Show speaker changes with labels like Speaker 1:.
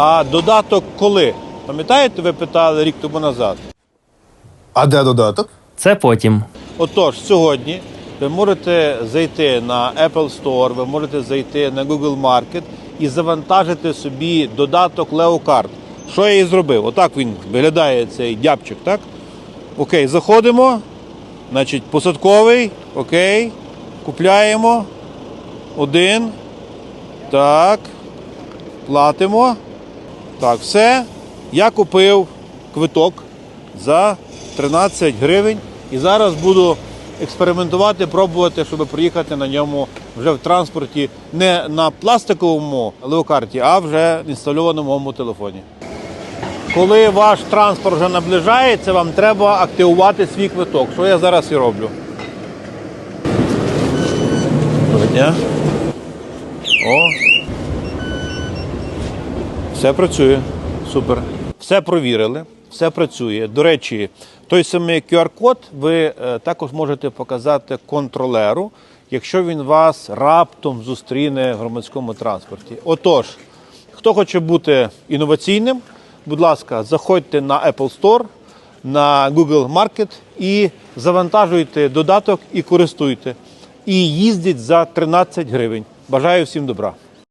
Speaker 1: А додаток коли? Пам'ятаєте, ви питали рік тому назад?
Speaker 2: А де додаток?
Speaker 3: Це потім.
Speaker 1: Отож, сьогодні ви можете зайти на Apple Store, ви можете зайти на Google Market і завантажити собі додаток LeoCard. Що я і зробив? Отак він виглядає цей дябчик, так? Окей, заходимо. Значить, посадковий, окей. Купляємо. Один. Так. Платимо. Так, все. Я купив квиток за 13 гривень. І зараз буду експериментувати, пробувати, щоб приїхати на ньому вже в транспорті не на пластиковому леокарті, а вже інстальованому моєму телефоні. Коли ваш транспорт вже наближається, вам треба активувати свій квиток, що я зараз і роблю. Доброго дня. О. Все працює. Супер. Все провірили, все працює. До речі, той самий QR-код ви е, також можете показати контролеру, якщо він вас раптом зустріне в громадському транспорті. Отож, хто хоче бути інноваційним, будь ласка, заходьте на Apple Store, на Google Market і завантажуйте додаток і користуйте. І їздіть за 13 гривень. Бажаю всім добра.